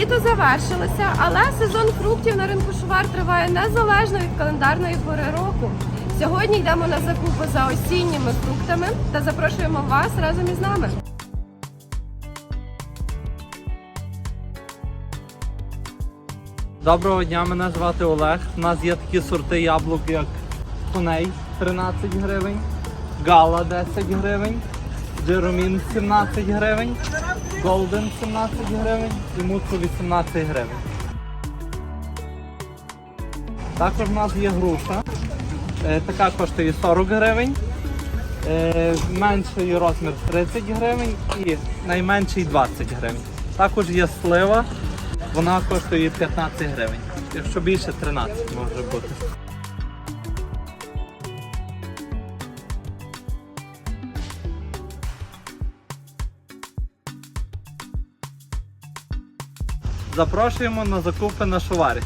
Літо завершилося, але сезон фруктів на ринку Шувар триває незалежно від календарної пори року. Сьогодні йдемо на закупи за осінніми фруктами та запрошуємо вас разом із нами. Доброго дня, мене звати Олег. У нас є такі сорти яблук, як Коней 13 гривень, Гала 10 гривень, Джеромін 17 гривень, Голден 17 гривень і Муцу 18 гривень. Також у нас є груша. Е, Така коштує 40 гривень. Е, Менший розмір 30 гривень і найменший 20 гривень. Також є слива, вона коштує 15 гривень. Якщо більше 13 може бути. Запрошуємо на закупи на шуварі.